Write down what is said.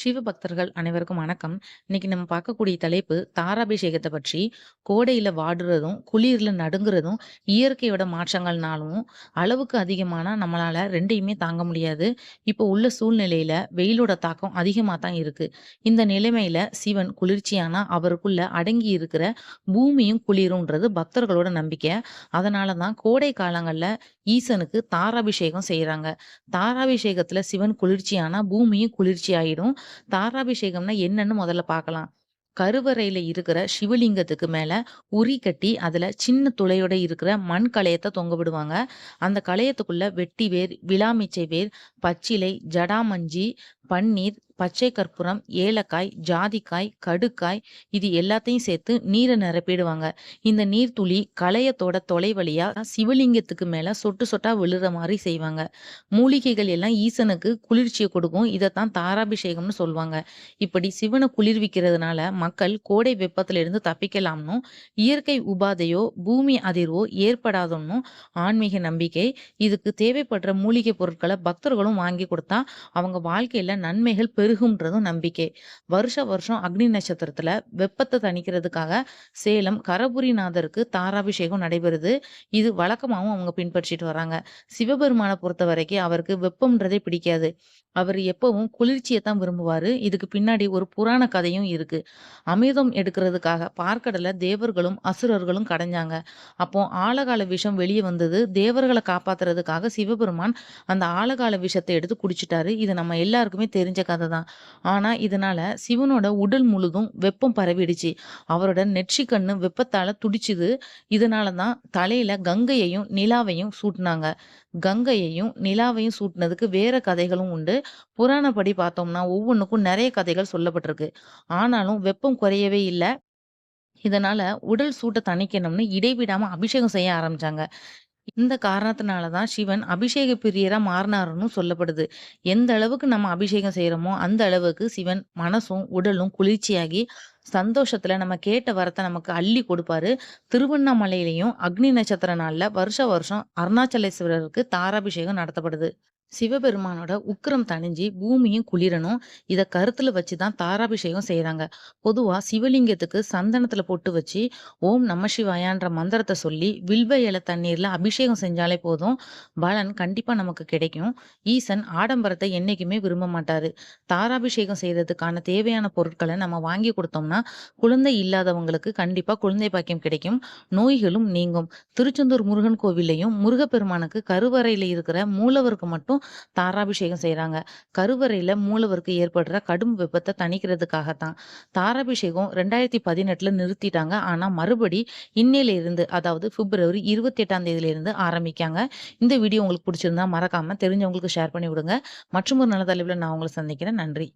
சிவபக்தர்கள் அனைவருக்கும் வணக்கம். இன்னைக்கு நம்ம பார்க்கக்கூடிய தலைப்பு தாராபிஷேகத்தை பற்றி. கோடையில வாடுறதும், குளிர்ல நடுங்குறதும், இயற்கையோட மாற்றங்கள்னாலும், அளவுக்கு அதிகமான நம்மளால ரெண்டையுமே தாங்க முடியாது. இப்போ உள்ள சூழ்நிலையில வெயிலோட தாக்கம் அதிகமா தான் இருக்கு. இந்த நிலைமையில சிவன் குளிர்ச்சியானா அவருக்குள்ள அடங்கி இருக்கிற பூமியும் குளிரும்ன்றது பக்தர்களோட நம்பிக்கை. அதனால தான் கோடை காலங்கள்ல ஈசனுக்கு தாராபிஷேகம் செய்யறாங்க தாராபிஷேகத்துல சிவன் குளிர்ச்சியானா பூமியும் குளிர்ச்சி ஆயிடும். தாராபிஷேகம்னா என்னன்னு முதல்ல பார்க்கலாம். கருவறையில இருக்கிற சிவலிங்கத்துக்கு மேல உரி கட்டி அதுல சின்ன துளையோட இருக்கிற மண் களையத்தை தொங்க விடுவாங்க. அந்த களையத்துக்குள்ள வெட்டி வேர், விழாமிச்சை வேர், பச்சிலை, ஜடாமஞ்சி, பன்னீர், பச்சை கற்பூரம், ஏலக்காய், ஜாதிக்காய், கடுக்காய் இது எல்லாத்தையும் சேர்த்து நீரை நிரப்பிடுவாங்க. இந்த நீர் துளி தொலை வழியா சிவலிங்கத்துக்கு மேல சொட்டு சொட்டா விழுற மாதிரி செய்வாங்க. மூலிகைகள் எல்லாம் ஈசனுக்கு குளிர்ச்சியை கொடுக்கும். இதைத்தான் தாராபிஷேகம்னு சொல்லுவாங்க இப்படி சிவனை குளிர்விக்கிறதுனால மக்கள் கோடை வெப்பத்துல இருந்து தப்பிக்கலாம்ன்னும், இயற்கை உபாதையோ, பூமி அதிர்வோ ஏற்படாதுன்னும் ஆன்மீக நம்பிக்கை. இதுக்கு தேவைப்படுற மூலிகை பொருட்களை பக்தர்களும் வாங்கி கொடுத்தா அவங்க வாழ்க்கையில நன்மைகள் பெருகும்ன்றதும் நம்பிக்கை. வருஷா வருஷம் அக்னி நட்சத்திரத்துல வெப்பத்தை தணிக்கிறதுக்காக சேலம் கரபுரிநாதருக்கு தாராபிஷேகம் நடைபெறுது. இது வழக்கமாவும் அவங்க பின்பற்றிட்டு வராங்க. பொறுத்த வரைக்கும் அவருக்கு வெப்பம்ன்றதே பிடிக்காது. அவர் எப்பவும் குளிர்ச்சியை தான் விரும்புவாரு. இதுக்கு பின்னாடி ஒரு புராண கதையும் இருக்கு. அமிர்தம் எடுக்கிறதுக்காக பார்க்கடல தேவர்களும், அசுரர்களும் கடைஞ்சாங்க. அப்போ ஆழகால விஷம் வெளியே வந்தது. தேவர்களை காப்பாத்துறதுக்காக சிவபெருமான் அந்த ஆழகால விஷத்தை எடுத்து குடிச்சிட்டாரு இது நம்ம எல்லாருக்குமே தெரிஞ்ச கதை தான். ஆனா இதனால சிவனோட உடல் முழுதும் வெப்பம் பரவிடுச்சு. அவரோட நெற்றி கண்ணு வெப்பத்தால துடிச்சுது. இதனால தான் தலையில கங்கையையும், நிலாவையும் சூட்டினாங்க கங்கையையும், நிலாவையும் சூட்டுனதுக்கு வேற கதைகளும் உண்டு. புராணப்படி பார்த்தோம்னா ஒவ்வொன்றுக்கும் நிறைய கதைகள் சொல்லப்பட்டிருக்கு. ஆனாலும் வெப்பம் குறையவே இல்லை இதனால உடல் சூட்டை தணிக்கணும்னு இடைவிடாம அபிஷேகம் செய்ய ஆரம்பிச்சாங்க. இந்த காரணத்தினால தான் சிவன் அபிஷேக பிரியரா மாறினாருன்னு சொல்லப்படுது. எந்த அளவுக்கு நம்ம அபிஷேகம் செய்கிறோமோ அந்த அளவுக்கு சிவன் மனசும், உடலும் குளிர்ச்சியாகி சந்தோஷத்துல நம்ம கேட்ட வரத்தை நமக்கு அள்ளி கொடுப்பாரு. திருவண்ணாமலையிலையும் அக்னி நட்சத்திர நாள்ல வருஷ வருஷம் அருணாச்சலேஸ்வரருக்கு தாராபிஷேகம் நடத்தப்படுது. சிவபெருமானோட உக்கிரம் தணிஞ்சு பூமியும் குளிரணும். இதை கருத்துல வச்சு தான் தாராபிஷேகம் செய்யறாங்க பொதுவா சிவலிங்கத்துக்கு சந்தனத்துல பொட்டு வச்சு, ஓம் நமசிவாயான்ற மந்திரத்தை சொல்லி, வில்வ இல தண்ணீர்ல அபிஷேகம் செஞ்சாலே போதும். பலன் கண்டிப்பா நமக்கு கிடைக்கும். ஈசன் ஆடம்பரத்தை என்னைக்குமே விரும்ப மாட்டாரு. தாராபிஷேகம் செய்யறதுக்கான தேவையான பொருட்களை நம்ம வாங்கி கொடுத்தோம்னா குழந்தை இல்லாதவங்களுக்கு கண்டிப்பா குழந்தை பாக்கியம் கிடைக்கும். நோய்களும் நீங்கும். திருச்செந்தூர் முருகன் கோவிலையும் முருகப்பெருமானுக்கு கருவறையில இருக்கிற மூலவருக்கு மட்டும் தாராபிஷேகம் செய்கிறாங்க கருவறையில மூலவருக்கு ஏற்படுற கடும் விபத்தை தணிக்கிறதுக்காக தான். தாராபிஷேகம் 2018ல நிறுத்திட்டாங்க. ஆனா மறுபடி இன்னையில இருந்து அதாவது பிப்ரவரி 28ஆம் தேதியிலிருந்து ஆரம்பிக்காங்க. இந்த வீடியோ உங்களுக்கு பிடிச்சிருந்தா மறக்காம தெரிஞ்சவங்களுக்கு ஷேர் பண்ணி விடுங்க. மற்றுமொரு நல்ல தலைவில் நான் உங்களை சந்திக்கிறேன். நன்றி.